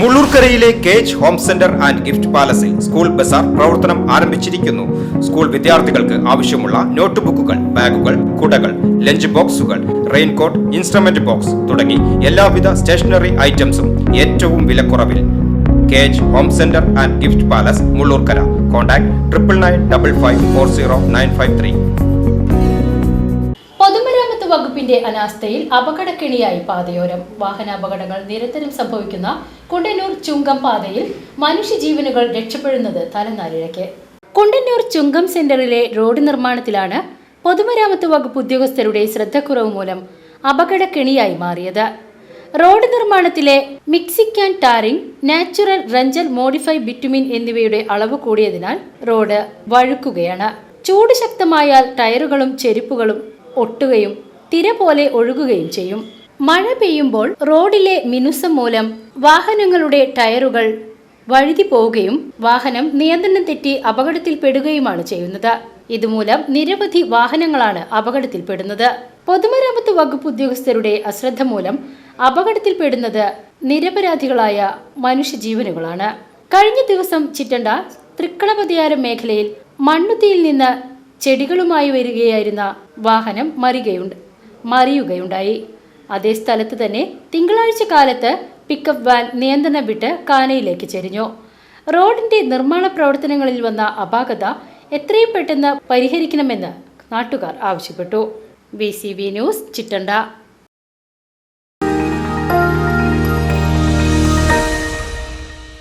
മുള്ളൂർക്കരയിലെ cage home centre and gift പാലസിൽ school Bazar പ്രവർത്തനം ആരംഭിച്ചിരിക്കുന്നു. School വിദ്യാർത്ഥികൾക്ക് ആവശ്യമുള്ള നോട്ട് ബുക്കുകൾ ബാഗുകൾ കുടകൾ ലഞ്ച് ബോക്സുകൾ റെയിൻകോട്ട് ഇൻസ്ട്രുമെന്റ് ബോക്സ് തുടങ്ങി എല്ലാവിധ സ്റ്റേഷനറി ഐറ്റംസും ഏറ്റവും വിലക്കുറവിൽ. Cage home centre and gift palace Mullurkara. Contact triple nine double five four zero nine five three. വകുപ്പിന്റെ അനാസ്ഥയിൽ അപകടക്കെണിയായി പാതയോരം. വാഹനാപകടങ്ങൾ നിരന്തരം സംഭവിക്കുന്ന കുണ്ടന്നൂർ ചുങ്കം പാതയിൽ മനുഷ്യജീവനുകൾ രക്ഷപ്പെടുന്നത് തലനാരിഴയ്ക്ക്. കുണ്ടന്നൂർ ചുങ്കം സെന്ററിലെ റോഡ് നിർമ്മാണത്തിലാണ് പൊതുമരാമത്ത് വകുപ്പ് ഉദ്യോഗസ്ഥരുടെ ശ്രദ്ധക്കുറവ് മൂലം അപകടക്കെണിയായി മാറിയത്. റോഡ് നിർമ്മാണത്തിലെ മിക്സിക്കാൻ ടാറിംഗ് നാച്ചുറൽ റഞ്ചൽ മോഡിഫൈ ബിറ്റുമിൻ എന്നിവയുടെ അളവ് കൂടിയതിനാൽ റോഡ് വഴുക്കുകയാണ്. ചൂട് ശക്തമായാൽ ടയറുകളും ചെരുപ്പുകളും ഒട്ടുകയും തിര പോലെ ഒഴുകുകയും ചെയ്യും. മഴ പെയ്യുമ്പോൾ റോഡിലെ മിനുസം മൂലം വാഹനങ്ങളുടെ ടയറുകൾ വഴുതി പോവുകയും വാഹനം നിയന്ത്രണം തെറ്റി അപകടത്തിൽപ്പെടുകയുമാണ് ചെയ്യുന്നത്. ഇതുമൂലം നിരവധി വാഹനങ്ങളാണ് അപകടത്തിൽപ്പെടുന്നത് പൊതുമരാമത്ത് വകുപ്പ് ഉദ്യോഗസ്ഥരുടെ അശ്രദ്ധ മൂലം അപകടത്തിൽപ്പെടുന്നത് നിരപരാധികളായ മനുഷ്യജീവനുകളാണ്. കഴിഞ്ഞ ദിവസം ചിറ്റണ്ട തൃക്കളപതിയാരം മേഖലയിൽ മണ്ണുത്തിയിൽ നിന്ന് ചെടികളുമായി വരികയായിരുന്ന വാഹനം മറിയുകയുണ്ട് മറിയുകയുണ്ടായി. അതേ സ്ഥലത്ത് തന്നെ തിങ്കളാഴ്ച കാലത്ത് പിക്കപ്പ് വാൻ നിയന്ത്രണം വിട്ട് കാനയിലേക്ക് ചെരിഞ്ഞു. റോഡിന്റെ നിർമ്മാണ പ്രവർത്തനങ്ങളിൽ വന്ന അപാകത എത്രയും പെട്ടെന്ന് പരിഹരിക്കണമെന്ന് നാട്ടുകാർ ആവശ്യപ്പെട്ടു. B news Chittanda